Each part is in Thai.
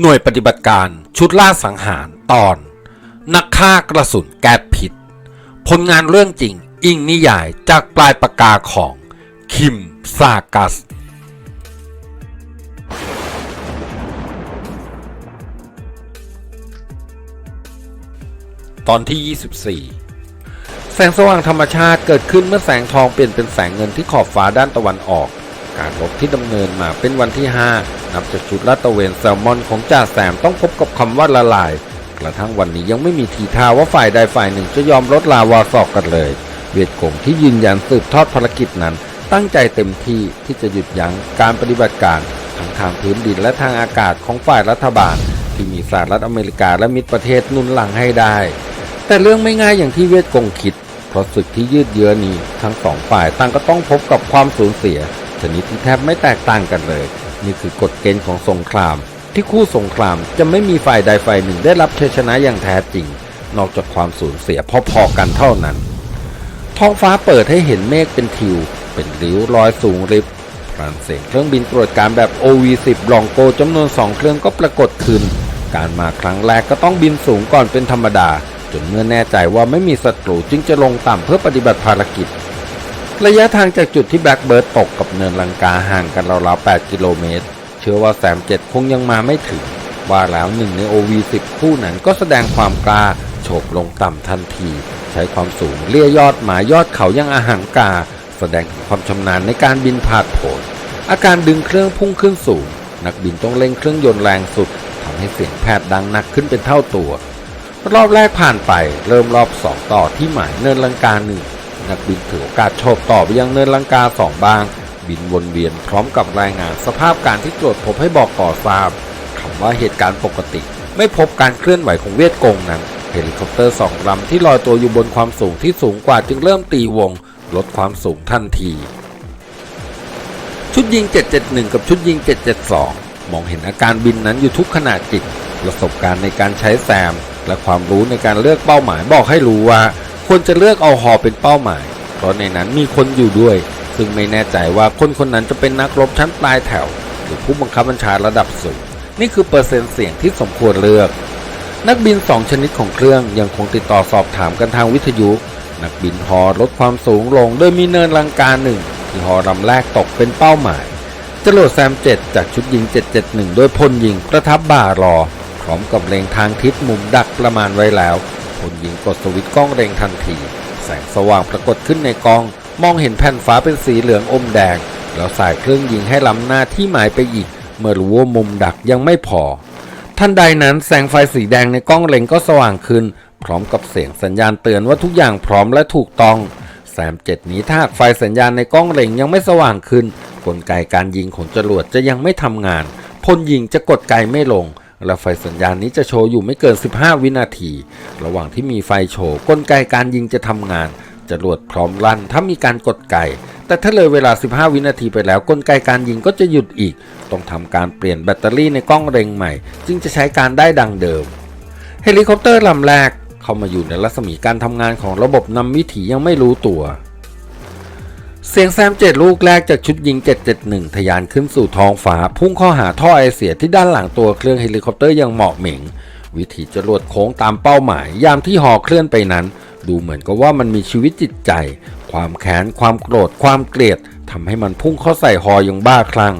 หน่วยปฏิบัติการชุดล่าสังหารตอน นักฆ่ากระสุนแก๊สพิษ ผลงานเรื่องจริงอิงนิยายจากปลายปากกาของ คิมซากัส ตอนที่ 24 แสงสว่างธรรมชาติเกิดขึ้นเมื่อแสงทองเปลี่ยนเป็นแสงเงินที่ขอบฟ้าด้านตะวันออก การรบที่ดำเนินมาเป็นวันที่ 5 นับจากชุดลาดตะเวนแซลมอนของจ่าแสมต้องพบกับคำว่าละลาย กระทั่งวันนี้ยังไม่มีทีท่าว่าฝ่ายใดฝ่ายหนึ่งจะยอมลดลาวาสอกกันเลย เวียดกงที่ยืนยันสืบทอดภารกิจนั้น ตั้งใจเต็มที่ที่จะหยุดยั้งการปฏิบัติการทั้งทางพื้นดินและทางอากาศของฝ่ายรัฐบาล ที่มีสหรัฐอเมริกาและมิตรประเทศนุนหลังให้ได้ แต่เรื่องไม่ง่ายอย่างที่เวียดกงคิดเพราะศึกที่ยืดเยื้อนี้ทั้งสองฝ่ายต่างก็ต้องพบกับความสูญเสีย ชนิดที่แทบไม่แตกต่างกันเลย นี่คือกฎเกณฑ์ของสงคราม ที่คู่สงครามจะไม่มีฝ่ายใดฝ่ายหนึ่งได้รับชัยชนะอย่างแท้จริง นอกจากความสูญเสียพอๆกันเท่านั้น ท้องฟ้าเปิดให้เห็นเมฆเป็นทิว เป็นริ้วลอยสูงริบพรานเสียงเครื่องบินตรวจการแบบ OV-10 ลองโกจำนวน 2 เครื่องก็ปรากฏขึ้น การมาครั้งแรกก็ต้องบินสูงก่อนเป็นธรรมดา จนเมื่อแน่ใจว่าไม่มีศัตรูจึงจะลงต่ำเพื่อปฏิบัติภารกิจ ระยะทางจากจุดที่แบล็กเบิร์ดตกกับเนินลังกาห่างกันราวๆ 8 กิโลเมตร เชื่อว่าแซมเจ็ดคงยังมาไม่ถึง ว่าแล้วหนึ่งใน OV-10 คู่นั้นก็แสดงความกล้าโฉบลงต่ำทันที ใช้ความสูงเลี่ยยอดหมายยอดเขายังอาหังกา แสดงความชำนาญในการบินผาดโผนอาการดึงเครื่องพุ่งขึ้นสูง นักบินต้องเร่งเครื่องยนต์แรงสุดทำให้เสียงแผดดังหนักขึ้นเป็นเท่าตัว รอบแรกผ่านไปเริ่มรอบสองต่อที่หมายเนินลังกาหนึ่ง นักบินถือโอกาสโฉบต่อไปยังเนินลังกาสองบาง บินวนเวียนพร้อมกับรายงานสภาพการที่ตรวจพบให้บอกก่อทราบคำว่าเหตุการณ์ปกติ ไม่พบการเคลื่อนไหวของเวียดกงนั้นเฮลิคอปเตอร์สองลำที่ลอยตัวอยู่บนความสูงที่สูงกว่าจึงเริ่มตีวง ลดความสูงทันที ชุดยิง 771 กับชุดยิง 772 มองเห็นอาการบินนั้นอยู่ทุกขณะจิต ประสบการณ์ในการใช้แซม และความรู้ในการเลือกเป้าหมายบอกให้รู้ว่า ควรจะเลือกเอาฮอเป็นเป้าหมาย เพราะในนั้นมีคนอยู่ด้วย ซึ่งไม่แน่ใจว่าคนคนนั้นจะเป็นนักรบชั้นปลายแถว หรือผู้บังคับบัญชาระดับสูง นี่คือเปอร์เซ็นต์เสี่ยงที่สมควรเลือก นักบิน 2 ชนิดของเครื่องยังคงติดต่อสอบถามกันทางวิทยุ นักบินฮอลดความสูงลง โดยมีเนินลังกาหนึ่งที่ฮอลำแรกตกเป็นเป้าหมายจรวดแซม7จากชุดยิง 771โดยพลยิงประทับบ่ารอพร้อมกับเล็งทางทิศมุมดักประมาณไว้แล้ว พลยิงกดสวิตช์กล้องเล็งทันที แสงสว่างปรากฏขึ้นในกอง มองเห็นแผ่นฟ้าเป็นสีเหลืองอมแดง แล้วสายเครื่องยิงให้ล้ำหน้าที่หมายไปอีก เมื่อรู้ว่ามุมดักยังไม่พอทันใดนั้นแสงไฟสีแดงในกล้องเล็งก็สว่างขึ้น พร้อมกับเสียงสัญญาณเตือนว่าทุกอย่างพร้อมและถูกต้องแซมเจ็ดนี้ถ้าหากไฟสัญญาณในกล้องเล็งยังไม่สว่างขึ้น กลไกการยิงของจรวดจะยังไม่ทำงาน พลยิงจะกดไกไม่ลง และไฟสัญญาณนี้จะโชว์อยู่ไม่เกิน 15 วินาที ระหว่างที่มีไฟโชว์กลไกการยิงจะทำงานจรวดพร้อมลั่นถ้ามีการกดไก แต่ถ้าเลยเวลา 15 วินาทีไปแล้วกลไกการยิงก็จะหยุดอีก ต้องทำการเปลี่ยนแบตเตอรี่ในกล้องเล็งใหม่ จึงจะใช้การได้ดังเดิม เฮลิคอปเตอร์ลำแรกเข้ามาอยู่ในรัศมีการทำงานของระบบนำวิถียังไม่รู้ตัว เสียงแซมเจ็ดลูกแรกจากชุดยิง 771ทะยานขึ้นสู่ท้องฟ้า พุ่งเข้าหาท่อไอเสียที่ด้านหลังตัวเครื่องเฮลิคอปเตอร์อยังเหมาะเหม่ง วิถีจรวดโค้งตามเป้าหมาย ยามที่หอเคลื่อนไปนั้น ดูเหมือนกับว่ามันมีชีวิตจิตใจ ความแค้น ความโกรธ ความเกลียดทำให้มันพุ่งเข้าใส่หออย่างบ้าคลั่ง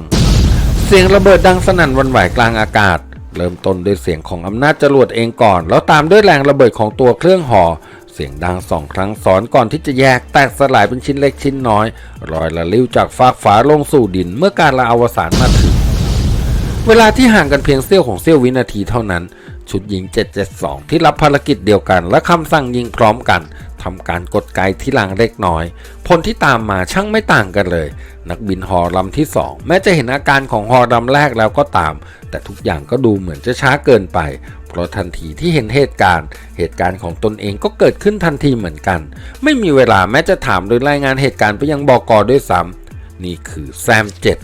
เสียงระเบิดดังสนั่นวันไหวกลางอากาศ เริ่มต้นด้วยเสียงของอำนาจจรวดเองก่อน แล้วตามด้วยแรงระเบิดของตัวเครื่องหอ เสียงดังสองครั้งซ้อนก่อนที่จะแยกแตกสลายเป็นชิ้นเล็กชิ้นน้อยลอยละลิ้วจากฟากฟ้าลงสู่ดินเมื่อการละอวสานมาถึง เวลาที่ห่างกันเพียงเสี้ยวของเสี้ยววินาทีเท่านั้น ชุดยิง 772 ที่รับภารกิจเดียวกัน และคำสั่งยิงพร้อมกันทำการกดไกที่ลังเล็กน้อย ผลที่ตามมาช่างไม่ต่างกันเลย นักบินฮอลำที่ 2 แม้จะเห็นอาการของฮอลำแรกแล้วก็ตาม แต่ทุกอย่างก็ดูเหมือนจะช้าเกินไป ราะทันทีที่เห็นเหตุการณ์ เหตุการณ์ของตนเองก็เกิดขึ้นทันทีเหมือนกัน ไม่มีเวลาแม้จะถามหรือรายงานเหตุการณ์ไปยังบอกอด้วยซ้ำนี่คือแซมเจ็ด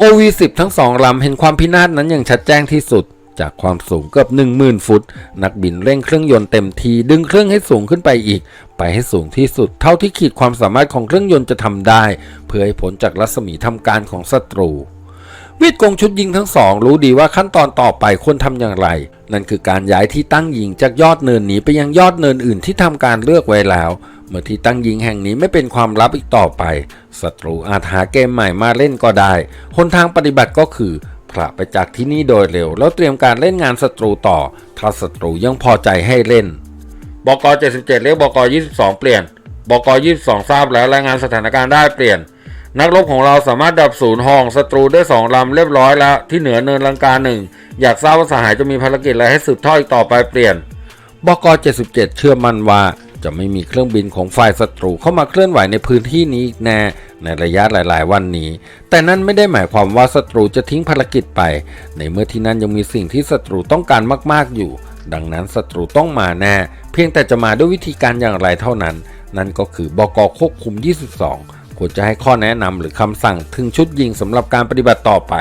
OV10 ทั้งสองลำเห็นความพินาศนั้นอย่างชัดแจ้งที่สุด จากความสูงเกือบ10,000 ฟุต นักบินเร่งเครื่องยนต์เต็มทีดึงเครื่องให้สูงขึ้นไปอีก ไปให้สูงที่สุด เท่าที่ขีดความสามารถของเครื่องยนต์จะทำได้ เพื่อให้พ้นจากรัศมีทำการของศัตรู เวทกงชุดยิงทั้งสองรู้ดีว่าขั้นตอนต่อไปควรทำอย่างไร นั่นคือการย้ายที่ตั้งยิงจากยอดเนินนี้ไปยังยอดเนินอื่นที่ทำการเลือกไว้แล้ว เมื่อที่ตั้งยิงแห่งนี้ไม่เป็นความลับอีกต่อไปศัตรูอาจหาเกมใหม่มาเล่นก็ได้หนทางปฏิบัติก็คือพระไปจากที่นี่โดยเร็ว แล้วเตรียมการเล่นงานศัตรูต่อ ถ้าศัตรูยังพอใจให้เล่นบก77เรียกบก22 เปลี่ยนบก22 ทราบแล้วรายงานสถานการณ์ได้เปลี่ยน นักรบของเราสามารถดับศูนย์ห้องศัตรูได้สองลำเรียบร้อยแล้ว ที่เหนือเนินลังกาหนึ่งอยากทราบว่าสหายจะมีภารกิจอะไรให้สืบทอดอีกต่อไปเปลี่ยนบก77 เชื่อมั่นว่าจะไม่มีเครื่องบินของฝ่ายศัตรูเข้ามาเคลื่อนไหวในพื้นที่นี้อีกแน่ ในระยะหลาย ๆ วันนี้ แต่นั่นไม่ได้หมายความว่าศัตรูจะทิ้งภารกิจไป ในเมื่อที่นั่นยังมีสิ่งที่ศัตรูต้องการมาก ๆ อยู่ ดังนั้นศัตรูต้องมาแน่ เพียงแต่จะมาด้วยวิธีการอย่างไรเท่านั้น นั่นก็คือบกควบคุม 22 ควรจะให้ข้อแนะนำหรือคำสั่งถึงชุดยิงสำหรับการปฏิบัติต่อไป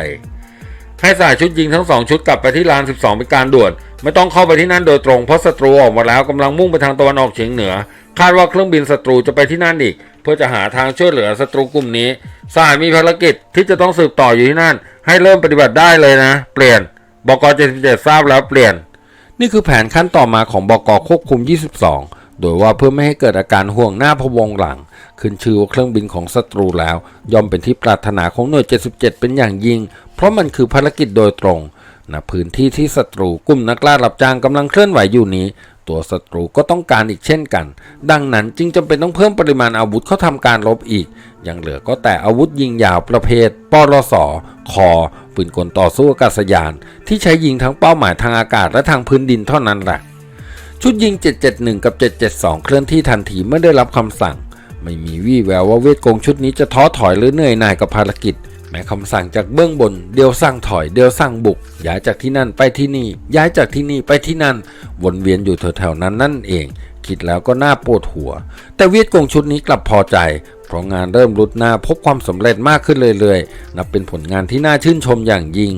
ให้สายชุดยิงทั้งสองชุดกลับไปที่ลาน 12 เป็นการด่วน ไม่ต้องเข้าไปที่นั่นโดยตรงเพราะศัตรูออกมาแล้วกำลังมุ่งไปทางตะวันออกเฉียงเหนือ คาดว่าเครื่องบินศัตรูจะไปที่นั่นอีก เพื่อจะหาทางช่วยเหลือศัตรูกลุ่มนี้สายมีภารกิจที่จะต้องสืบต่ออยู่ที่นั่น ให้เริ่มปฏิบัติได้เลยนะ เปลี่ยนบก77ทราบแล้วเปลี่ยน นี่คือแผนขั้นต่อมาของบกควบคุม 22 โดยว่าเพื่อไม่ให้เกิดอาการห่วงหน้าพวงหลัง ขึ้นชื่อว่าเครื่องบินของศัตรูแล้ว ย่อมเป็นที่ปรารถนาของหน่วย 77 เป็นอย่างยิ่ง เพราะมันคือภารกิจโดยตรงณพื้นที่ที่ศัตรูกลุ่มนักล่ารับจ้างกำลังเคลื่อนไหวอยู่นี้ ตัวศัตรูก็ต้องการอีกเช่นกัน ดังนั้นจึงจำเป็นต้องเพิ่มปริมาณอาวุธเข้าทำการรบอีก ยังเหลือก็แต่อาวุธยิงยาวประเภทปรสคอปืนกลต่อสู้อากาศยาน ที่ใช้ยิงทั้งเป้าหมายทางอากาศและทางพื้นดินเท่านั้นแหละ ชุดยิง 771 กับ 772 เคลื่อนที่ทันทีเมื่อได้รับคำสั่ง ไม่มีวี่แววว่าเวทโกงชุดนี้จะท้อถอยหรือเหนื่อยหน่ายกับภารกิจ แม้คำสั่งจากเบื้องบน เดียวสั่งถอย เดียวสั่งบุก ย้ายจากที่นั่นไปที่นี่ ย้ายจากที่นี่ไปที่นั่น วนเวียนอยู่แถวๆนั้นนั่นเอง คิดแล้วก็น่าปวดหัว แต่เวียดกงชุดนี้กลับพอใจ เพราะงานเริ่มรุดหน้าพบความสำเร็จมากขึ้นเรื่อยๆ นับเป็นผลงานที่น่าชื่นชมอย่างยิ่ง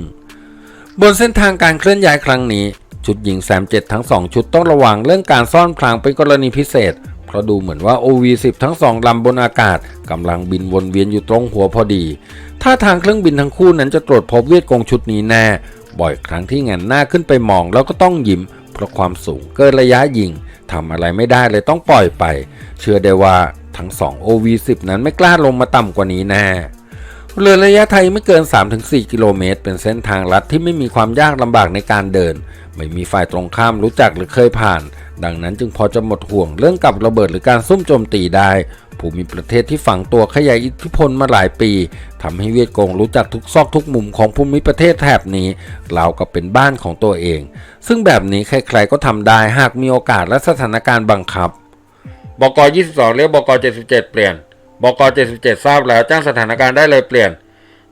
บนเส้นทางการเคลื่อนย้ายครั้งนี้ ชุดยิงแซมเจ็ดทั้ง 2 ชุดต้องระวังเรื่องการซ่อนพรางเป็นกรณีพิเศษ เพราะดูเหมือนว่า OV10 ทั้ง2ลำบนอากาศกำลังบินวนเวียนอยู่ตรงหัวพอดี ถ้าทางเครื่องบินทั้งคู่นั้นจะตรวจพบเวียดกงชุดนี้แน่ บ่อยครั้งที่แงนหน้าขึ้นไปมองแล้วก็ต้องยิ้ม เพราะความสูงเกินระยะยิงทำอะไรไม่ได้เลยต้องปล่อยไป เชื่อได้ว่าทั้ง2 OV10 นั้นไม่กล้าลงมาต่ำกว่านี้แน่เรือระยะไทยไม่เกิน 3-4 กิโลเมตร เป็นเส้นทางลัดที่ไม่มีความยากลำบากในการเดิน ไม่มีฝ่ายตรงข้ามรู้จักหรือเคยผ่าน ดังนั้นจึงพอจะหมดห่วงเรื่องกับระเบิดหรือการซุ่มโจมตีได้ภูมิประเทศที่ฝังตัวขยายอิทธิพลมาหลายปีทำให้เวียดกงรู้จักทุกซอกทุกมุมของภูมิประเทศแถบนี้เราวกับเป็นบ้านของตัวเอง ซึ่งแบบนี้ใครๆก็ทำได้หากมีโอกาสและสถานการณ์บังคับ บก 22เรียกบก 77 เปลี่ยน บก 77 ทราบแล้วแจ้งสถานการณ์ได้เลยเปลี่ยน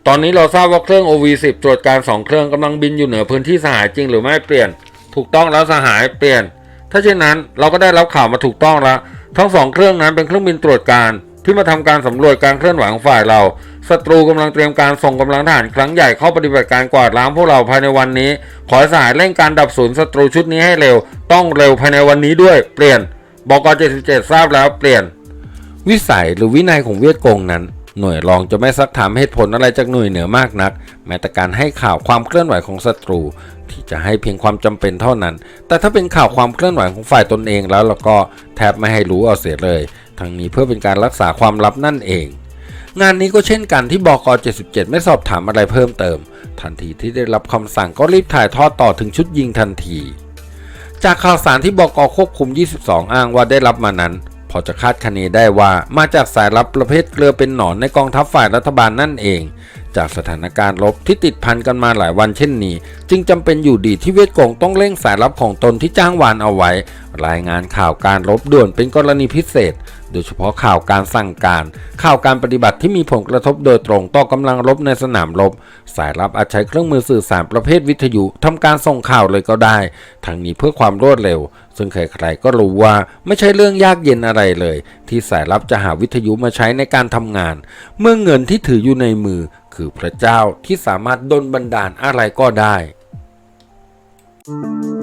ตอนนี้เราทราบว่าเครื่อง OV10 ตรวจการ 2 เครื่องกำลังบินอยู่เหนือพื้นที่สหายจริงหรือไม่เปลี่ยน ถูกต้องแล้วสหายเปลี่ยน ถ้าเช่นนั้นเราก็ได้รับข่าวมาถูกต้องแล้ว ทั้งสองเครื่องนั้นเป็นเครื่องบินตรวจการที่มาทำการสำรวจการเคลื่อนไหวของฝ่ายเรา ศัตรูกำลังเตรียมการส่งกำลังทหารครั้งใหญ่เข้าปฏิบัติการกวาดล้างพวกเราภายในวันนี้ ขอสายเร่งการดับศูนย์ศัตรูชุดนี้ให้เร็ว ต้องเร็วภายในวันนี้ด้วย เปลี่ยน บก77ทราบแล้วเปลี่ยน วิสัยหรือวินัยของเวียดกงนั้น หน่วยรองจะไม่ซักถามเหตุผลอะไรจากหน่วยเหนือมากนัก แม้แต่การให้ข่าวความเคลื่อนไหวของศัตรู ที่จะให้เพียงความจำเป็นเท่านั้น แต่ถ้าเป็นข่าวความเคลื่อนไหวของฝ่ายตนเองแล้วเราก็แทบไม่ให้รู้เอาเสียเลย ทั้งนี้เพื่อเป็นการรักษาความลับนั่นเอง งานนี้ก็เช่นกันที่บก 77 ไม่สอบถามอะไรเพิ่มเติม ทันทีที่ได้รับคำสั่งก็รีบถ่ายทอดต่อถึงชุดยิงทันทีจากข่าวสารที่บกควบคุม 22 อ้างว่าได้รับมานั้น พอจะคาดคะเนได้ว่ามาจากสายลับประเภทเกลือเป็นหนอนในกองทัพฝ่ายรัฐบาลนั่นเองจากสถานการณ์รบที่ติดพันกันมาหลายวันเช่นนี้ จึงจำเป็นอยู่ดีที่เวียดกงต้องเร่งสายลับของตนที่จ้างวานเอาไว้ รายงานข่าวการรบด่วนเป็นกรณีพิเศษ โดยเฉพาะข่าวการสั่งการ ข่าวการปฏิบัติที่มีผลกระทบโดยตรงต่อกำลังรบในสนามรบ สายลับอาจใช้เครื่องมือสื่อสารประเภทวิทยุทำการส่งข่าวเลยก็ได้ ทั้งนี้เพื่อความรวดเร็ว ซึ่งใครๆก็รู้ว่าไม่ใช่เรื่องยากเย็นอะไรเลย ที่สายลับจะหาวิทยุมาใช้ในการทำงาน เมื่อเงินที่ถืออยู่ในมือ คือพระเจ้าที่สามารถดลบันดาลอะไรก็ได้ thank you